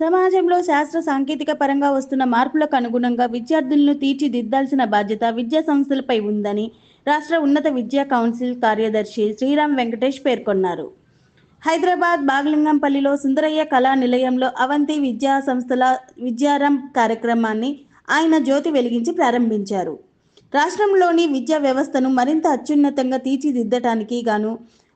సమాజంలో శాస్త్ర సాంకేతిక పరంగా వస్తున్న మార్పులకు అనుగుణంగా విద్యార్థులను తీర్చిదిద్దాల్సిన బాధ్యత విద్యా సంస్థలపై ఉందని రాష్ట్ర ఉన్నత విద్యా కౌన్సిల్ కార్యదర్శి శ్రీరామ్ వెంకటేష్ పేర్కొన్నారు. హైదరాబాద్ బాగలింగంపల్లిలో సుందరయ్య కళా నిలయంలో అవంతి విద్యా సంస్థల విద్యారం కార్యక్రమాన్ని ఆయన జ్యోతి వెలిగించి ప్రారంభించారు. రాష్ట్రంలోని విద్యా వ్యవస్థను మరింత అత్యున్నతంగా తీర్చిదిద్దటానికి గాను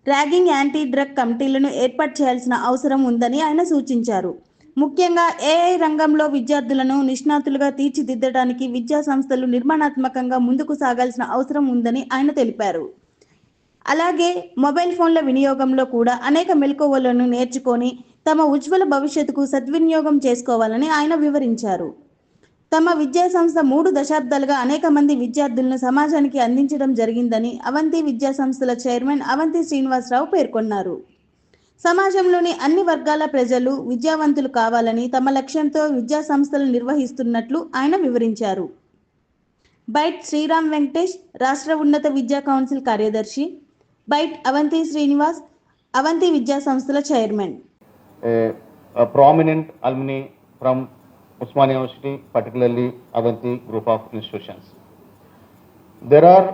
ర్యాగింగ్ యాంటీ డ్రగ్ కమిటీలను ఏర్పాటు చేయాల్సిన అవసరం ఉందని ఆయన సూచించారు. ముఖ్యంగా ఏఐ రంగంలో విద్యార్థులను నిష్ణాతులుగా తీర్చిదిద్దడానికి విద్యా సంస్థలు నిర్మాణాత్మకంగా ముందుకు సాగాల్సిన అవసరం ఉందని ఆయన తెలిపారు. అలాగే మొబైల్ ఫోన్ల వినియోగంలో కూడా అనేక మెలకువలను నేర్చుకొని తమ ఉజ్వల భవిష్యత్తుకు సద్వినియోగం చేసుకోవాలని ఆయన వివరించారు. తమ విద్యా సంస్థ మూడు దశాబ్దాలుగా అనేక మంది విద్యార్థులను సమాజానికి అందించడం జరిగిందని అవంతి విద్యా సంస్థల చైర్మన్ అవంతి శ్రీనివాసరావు పేర్కొన్నారు. సమాజంలోని అన్ని వర్గాల ప్రజలు విద్యావంతులు కావాలని తమ లక్ష్యంతో విద్యా సంస్థలు నిర్వహిస్తున్నట్లు ఆయన వివరించారు. బైట్ శ్రీరామ్ వెంకటేష్ రాష్ట్ర ఉన్నత విద్యా కౌన్సిల్ కార్యదర్శి. బైట్ అవంతి శ్రీనివాస్ అవంతి విద్యా సంస్థల chairman. Prominent alumni from Osman university particularly Avanthi group of institutions there are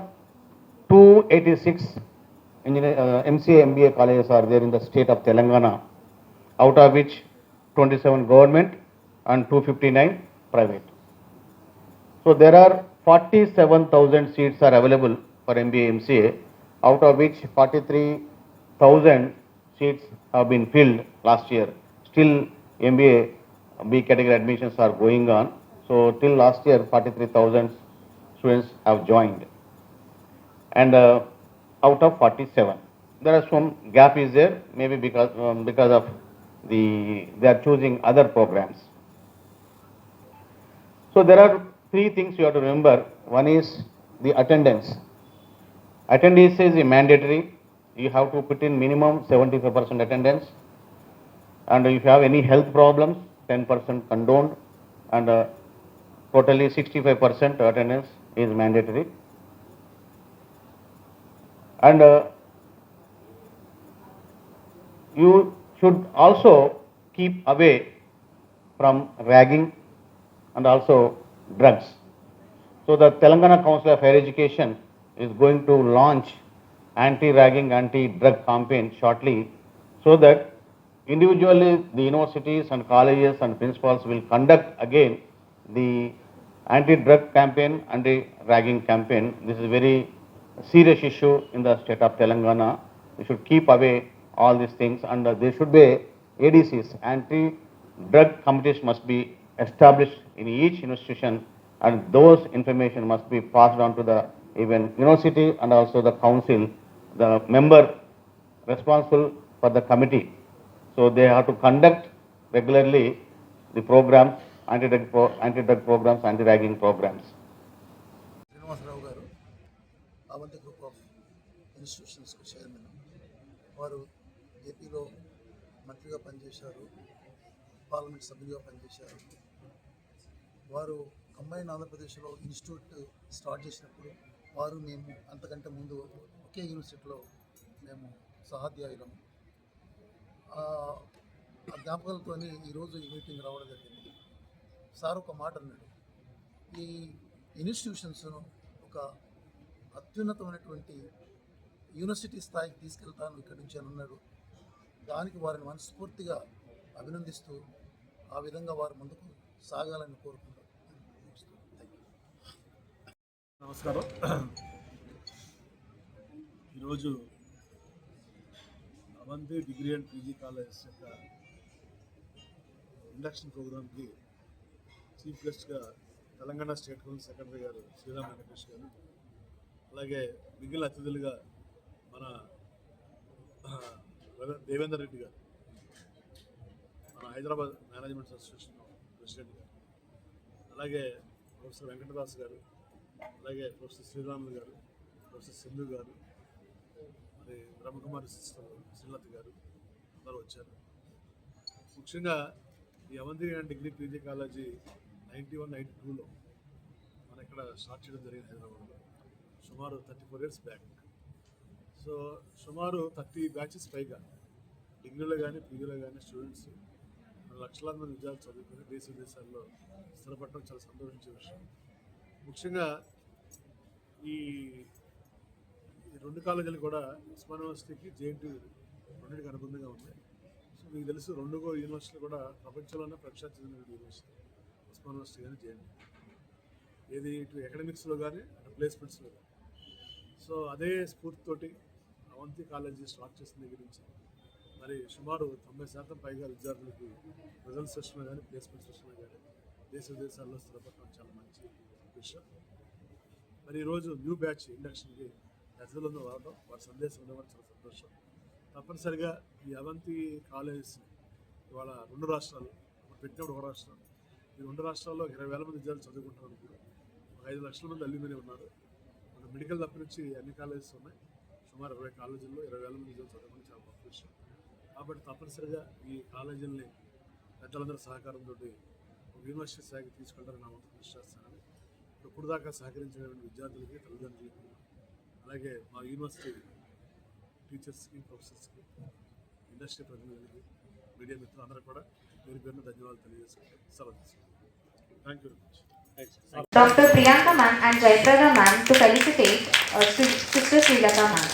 two eighty six uh, MCA, MBA colleges are there in the state of Telangana, out of which 27 government and 259 private. So there are 47,000 seats are available for MBA, MCA, out of which 43,000 seats have been filled last year. Still MBA B category admissions are going on. So till last year, 43,000 students have joined. And uh, out of 47, there are some gap is there, maybe because, um, because of the, they are choosing other programs. So there are three things you have to remember. One is the attendance. Attendance is mandatory. You have to put in minimum 75% attendance. And if you have any health problems, 10% condoned. And uh, totally 65% attendance is mandatory. And uh, you should also keep away from ragging and also drugs. So the Telangana Council of Higher Education is going to launch anti-ragging, anti-drug campaign shortly so that individually the universities and colleges and principals will conduct again the anti-drug campaign, anti-ragging campaign. This is serious issue in the state of Telangana. We should keep away all these things and uh, there should be ADCs, anti-drug committees must be established in each institution and those information must be passed on to the even university and also the council, the member responsible for the committee. So they have to conduct regularly the programs, anti-drug, pro- anti-drug programs, anti-ragging programs. Avanthi group of ఇన్స్టిట్యూషన్స్కు chairman. వారు ఏపీలో మంత్రిగా పనిచేశారు parliament సభ్యులుగా పనిచేశారు. వారు combine ఆంధ్రప్రదేశ్లో institute start చేసినప్పుడు వారు మేము అంతకంటే ముందు ఒకే యూనివర్సిటీలో మేము సహాధ్యాయులం. ఆ ఆ జ్ఞాపకాలతో ఈరోజు ఈ మీటింగ్ రావడం జరిగింది. సార్ ఒక మాట అన్నాడు. ఈ ఇన్స్టిట్యూషన్స్ను ఒక అత్యున్నతమైనటువంటి యూనివర్సిటీ స్థాయికి తీసుకెళ్తాను ఇక్కడి నుంచి అని అన్నాడు. దానికి వారిని మనస్ఫూర్తిగా అభినందిస్తూ ఆ విధంగా వారు ముందుకు సాగాలని కోరుకుంటున్నాను నమస్కారం. ఈరోజు Avanthi degree and PG colleges యొక్క ఇండక్షన్ ప్రోగ్రామ్కి చీఫ్ గెస్ట్గా తెలంగాణ స్టేట్ కౌన్సిల్ సెక్రటరీ గారు శ్రీరామ్ వెంకటేష్ గారు అలాగే మిగిలిన అతిథులుగా మన దేవేందర్ రెడ్డి గారు మన హైదరాబాద్ మేనేజ్మెంట్ అసోసియేషన్ ప్రెసిడెంట్ గారు అలాగే ప్రొఫెసర్ వెంకటదాస్ గారు అలాగే ప్రొఫెసర్ శ్రీరాములు గారు ప్రొఫెసర్ సింధు గారు మరి బ్రహ్మకుమారి సిస్టర్ శ్రీలత గారు అందరూ వచ్చారు. ముఖ్యంగా ఈ Avanthi and degree PG college ninety one ninety టూలో మన ఇక్కడ స్టార్ట్ చేయడం జరిగింది హైదరాబాద్లో. సుమారు thirty four years back. So సుమారు థర్టీ బ్యాచెస్ పైగా డిగ్రీలో కానీ పీజీలో కానీ స్టూడెంట్స్ లక్షలాది మంది విద్యార్థులు చదువుకుని దేశ విదేశాల్లో స్థిరపడటం చాలా సంతోషించే విషయం. ముఖ్యంగా ఈ ఈ రెండు కాలేజీలు కూడా ఉస్మాన్ యూనివర్సిటీకి జేఎన్టీ రెండింటికి అనుబంధంగా ఉన్నాయి. సో మీకు తెలుసు రెండు యూనివర్సిటీలు కూడా ప్రపంచంలోనే ప్రఖ్యాతి చెందిన యూనివర్సిటీ ఉస్మాన్ యూనివర్సిటీ కానీ జేఎన్టీ. ఏది ఇటు అకాడమిక్స్లో కానీ అటు ప్లేస్మెంట్స్లో కానీ సో అదే స్ఫూర్తితోటి అవంతి కాలేజీ స్టార్ట్ చేసిన దగ్గర నుంచి. మరి సుమారు తొంభై శాతం పైగా విద్యార్థులకి రిజల్ట్స్ సెషన్లో కానీ ప్లేస్మెంట్స్ సెషన్లో కానీ దేశ విదేశాల్లో స్థిరపడటం చాలా మంచి విషయం. మరి ఈరోజు న్యూ బ్యాచ్ ఇండక్షన్కి అతిథులందరూ రావడం వారి సందేశం ఉండడం చాలా సంతోషం. తప్పనిసరిగా ఈ అవంతి కాలేజెస్ ఇవాళ రెండు రాష్ట్రాలు పెట్టినప్పుడు ఒక రాష్ట్రం. ఈ రెండు రాష్ట్రాల్లో ఇరవై వేల మంది విద్యార్థులు చదువుకుంటున్నారు. ఒక ఐదు లక్షల మంది అల్యూమిని ఉన్నారు. మెడికల్ తప్ప నుంచి అన్ని కాలేజెస్ ఉన్నాయి. సుమారు ఇరవై కాలేజీల్లో ఇరవై వేల మంది చదవడం చాలా గొప్ప విషయం. కాబట్టి తప్పనిసరిగా ఈ కాలేజీలని పెద్దలందరూ సహకారంతో ఒక యూనివర్సిటీ స్థాయికి తీసుకెళ్ళడానికి నా వంతు కృషి చేస్తానని ఇప్పుడు దాకా సహకరించిన విద్యార్థులకి తల్లిదండ్రులకి అలాగే మా యూనివర్సిటీ టీచర్స్కి ప్రొఫెసర్స్కి ఇండస్ట్రీ ప్రతినిధులకి మీడియా మిత్రులు అందరూ కూడా పేరు పేరున ధన్యవాదాలు తెలియజేసుకుంటాం సెలవు తీసుకుంటాం thank you very much Priyanka ma'am and Jaiprada ma'am to felicitate uh, Sis- Sister Srilata ma'am.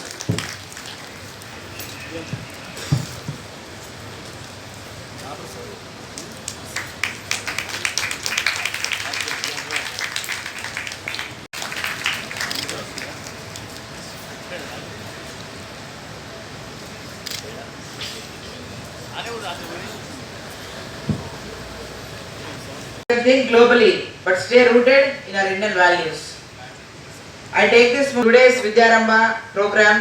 think globally, but stay rooted in our Indian values. I take this today's Vidyaramba program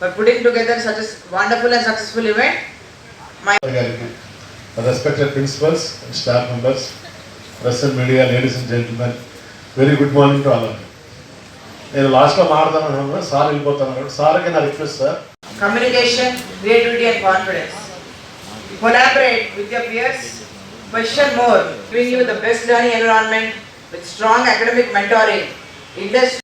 by putting together such a wonderful and successful event. My గారికి respected principals and staff members press and media ladies and gentlemen very good morning to all నేను లాస్ట్లో మాట్లాడుతాను sir వెళ్ళిపోతాను సార్కి నా request sir communication, creativity, and confidence. Collaborate with your peers, question more, giving you the best learning environment with strong academic mentoring, industry.